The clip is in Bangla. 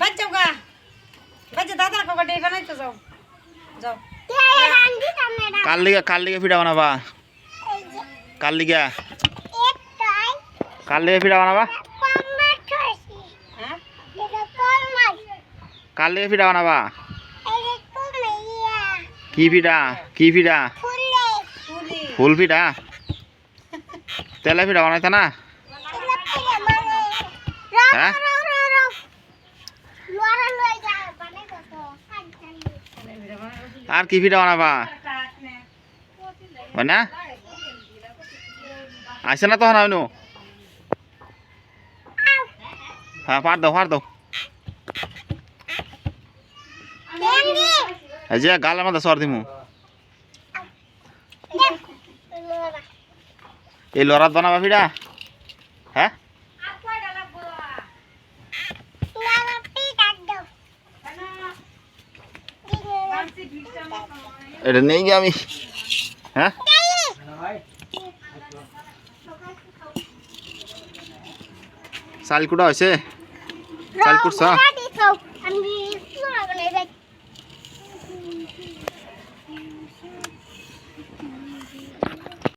বাচ্চাও গা। পিঠা বানাবা। কাল লিগা পিঠা বানাবা। কাল পিঠা বানাবা। কি পিঠা? কি পিঠা? ফুল পিঠা? তেলে পিঠা বানাইতা না? হ্যাঁ? আর কি পিঠা বানাবা? হয় না? আসছে না আইনু? হ্যাঁ পার দাও পার দাও। যে গালের মধ্যে সর দিমু। এই লড়াত বানাবা পিঠা হ্যাঁ? এটা নেই গিয়ে আমি হ্যাঁ? চালকুটা হয়েছে চালকুট সা